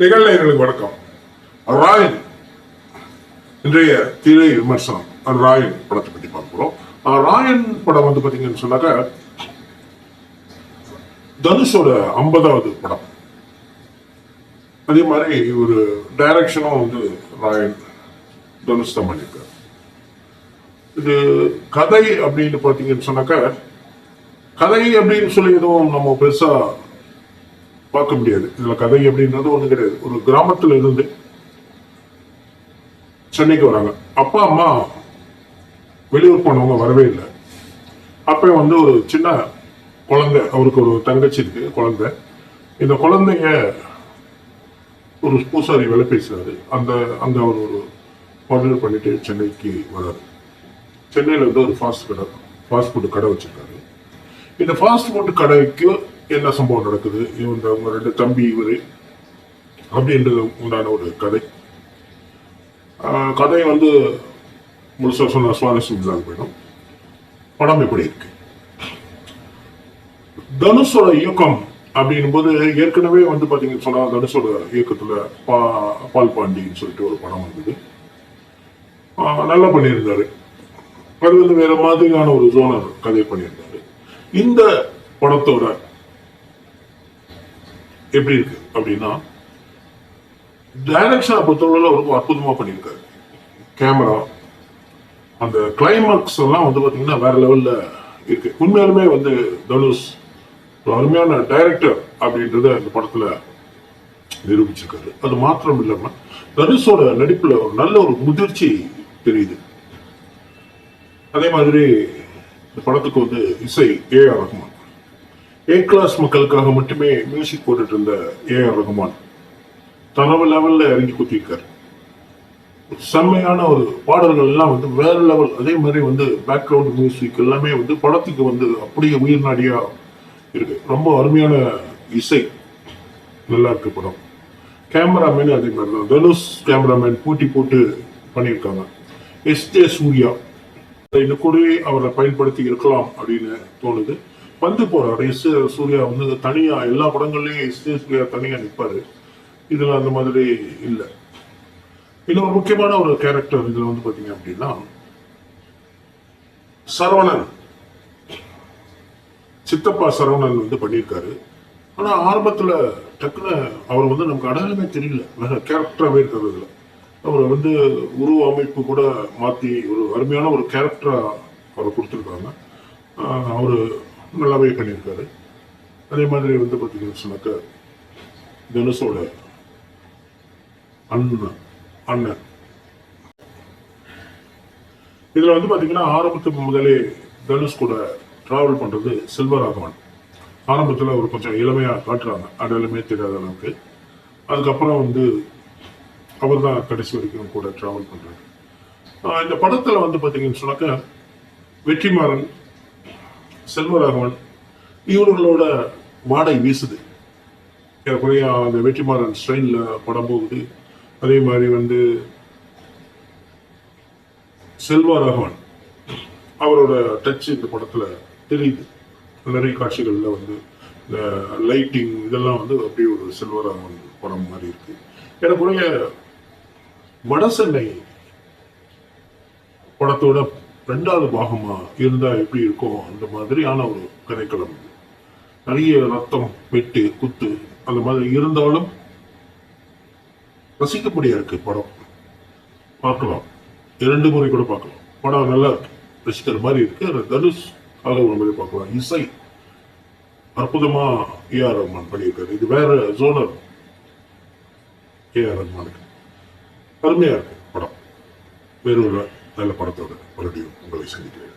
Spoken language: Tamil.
நிகழ்நேர்களுக்கு வணக்கம். ராயன் இன்றைய திரை விமர்சனம். ராயன் படத்தை பற்றி பார்க்கிறோம் ராயன் படம் வந்து பாத்தீங்கன்னு சொன்னாக்க தனுஷோட ஐம்பதாவது படம். அதே மாதிரி ஒரு டைரக்ஷனும் வந்து ராயன் தனுஷ் தான் பண்ணியிருக்காரு. இது கதை அப்படின்னு பார்த்தீங்கன்னு சொன்னாக்க கதை அப்படின்னு சொல்லி எதுவும் நம்ம பெருசா பார்க்க முடியாது. இதுல கதை எப்படின்றது ஒண்ணு கிடையாது. ஒரு கிராமத்துல இருந்து சென்னைக்கு வராங்க. அப்பா அம்மா வெளியூர் போனவங்க வரவே இல்லை. அப்ப வந்து ஒரு சின்ன குழந்தை அவருக்கு ஒரு தங்கச்சி இருக்கு குழந்தை. இந்த குழந்தைய ஒரு பூசாரி வேலை பேசுறாரு. அந்த அந்த அவர் ஒரு ஆர்டர் பண்ணிட்டு சென்னைக்கு வராரு. சென்னையில வந்து ஒரு ஃபாஸ்ட் கடை ஃபாஸ்ட் ஃபுட் கடை வச்சிருக்காரு. இந்த ஃபாஸ்ட் ஃபுட் கடைக்கு என்ன சம்பவம் நடக்குது? இவங்க அவங்க ரெண்டு தம்பி இவரு அப்படின்றது உண்டான ஒரு கதை. ஆஹ் கதை வந்து முழுசாக சொன்ன சுவாரஸ்யம் இல்லாத போயிடும். படம் எப்படி இருக்கு? தனுஷோட இயக்கம் அப்படின்னும் போது ஏற்கனவே வந்து பார்த்தீங்கன்னு சொன்னா தனுஷோட இயக்கத்துல பா பால் பாண்டின்னு சொல்லிட்டு ஒரு படம் வந்தது. ஆஹ் நல்லா பண்ணியிருந்தாரு. அது வந்து வேற மாதிரியான ஒரு ஜோனர் கதை பண்ணியிருந்தாரு. இந்த படத்தோட எப்படி இருக்கு அப்படின்னா டைரக்ஷனை பொறுத்தவரை ரொம்ப அற்புதமா பண்ணியிருக்காரு. கேமரா அந்த கிளைமாக்ஸ் எல்லாம் வந்து பாத்தீங்கன்னா வேற லெவல்ல இருக்கு. உண்மையாலுமே வந்து தனுஷ் ஒரு அருமையான டைரக்டர் அப்படின்றத இந்த படத்துல நிரூபிச்சிருக்காரு. அது மாத்திரம் இல்லாம தனுஷோட நடிப்புல ஒரு நல்ல ஒரு முதிர்ச்சி தெரியுது. அதே மாதிரி இந்த படத்துக்கு வந்து இசை A R Rahman A class மக்களுக்காக மட்டுமே மியூசிக் போட்டுட்டு இருந்த ஏ ஆர் ரகுமான் தனவு லெவலில் இறங்கி குத்திருக்காரு செம்மையான ஒரு பாடல்கள் எல்லாம் வந்து வேற லெவல் அதே மாதிரி வந்து பேக்ரவுண்ட் மியூசிக் எல்லாமே வந்து படத்துக்கு வந்து அப்படியே உயிர் நாடியா இருக்கு. ரொம்ப அருமையான இசை. நல்லா இருக்கு படம். கேமராமேன் அதே மாதிரி தான் தனுஷ் கேமராமேன் பூட்டி போட்டு பண்ணியிருக்காங்க. S J Surya. இன்னும் கூட அவரை பயன்படுத்தி இருக்கலாம் அப்படின்னு தோணுது. வந்து போறாரு. எஸ் சூர்யா வந்து தனியா எல்லா படங்கள்லயும் எஸ் ஜே சூர்யா தனியா நிற்பாரு இதுல அந்த மாதிரி இல்லை. இன்னொரு முக்கியமான ஒரு கேரக்டர் இதுல வந்து பாத்தீங்க அப்படின்னா சரவணன். சித்தப்பா சரவணன் வந்து பண்ணியிருக்காரு. ஆனா ஆரம்பத்துல டக்குன்னு அவர் வந்து நமக்கு அடையாளமே தெரியல. வேற கேரக்டராகவே இருக்கிறதுல அவரை வந்து உருவ அமைப்பு கூட மாத்தி ஒரு அருமையான ஒரு கேரக்டரா அவரை கொடுத்துருக்காங்க. ஆஹ் அவரு நல்லாவே பண்ணியிருக்காரு. அதே மாதிரி வந்து பார்த்தீங்கன்னு சொன்னாக்க தனுஷோட அண்ணன் அண்ணன். இதில் வந்து பார்த்தீங்கன்னா ஆரம்பத்துக்கு முதலே தனுஷ் கூட ட்ராவல் பண்ணுறது செல்வராகவன். ஆரம்பத்தில் அவர் கொஞ்சம் இளமையாக காட்டுறாங்க. அடையாளமே தெரியாத அளவுக்கு. அதுக்கப்புறம் வந்து அவர் தான் கடைசி வரைக்கும் கூட ட்ராவல் பண்ணுறாரு இந்த படத்தில் வந்து பார்த்தீங்கன்னு சொன்னாக்க வெற்றிமாறன் செல்வராகவன் இவர்களோட வாடை வீசுது. ஏறக்குறைய அந்த வெற்றிமாறன் ஸ்டைல்ல படம் போகுது அதே மாதிரி வந்து செல்வராகவன் அவரோட டச் இந்த படத்தில் தெரியுது. நிறைய காட்சிகளில் வந்து இந்த லைட்டிங் இதெல்லாம் வந்து அப்படியே ஒரு செல்வராகவன் படம் மாதிரி இருக்கு. ஏறக்குறைய வடசென்னை படத்தோட ரெண்டாவது பாகமா இருந்தா எப்படி இருக்கும்? அந்த மாதிரியான ஒரு கதைக்களம். இது. நிறைய ரத்தம் வெட்டு குத்து அந்த மாதிரி இருந்தாலும் ரசிக்கப்படியா இருக்கு படம். பார்க்கலாம். இரண்டு முறை கூட பார்க்கலாம். படம் நல்லா இருக்கு. ரசிக்கிற மாதிரி இருக்கு. தனுஷ் ஆக ஒரு மாதிரி பார்க்கலாம். இசை அற்புதமா ஏஆர் ரஹ்மான் பண்ணியிருக்காரு. இது வேற ஜோனர் ஏஆர் ரஹ்மானுக்கு அருமையா இருக்கு படம். வேறொரு நல்ல படத்தோட மறுபடியும் உங்களை சந்திக்கிறேன்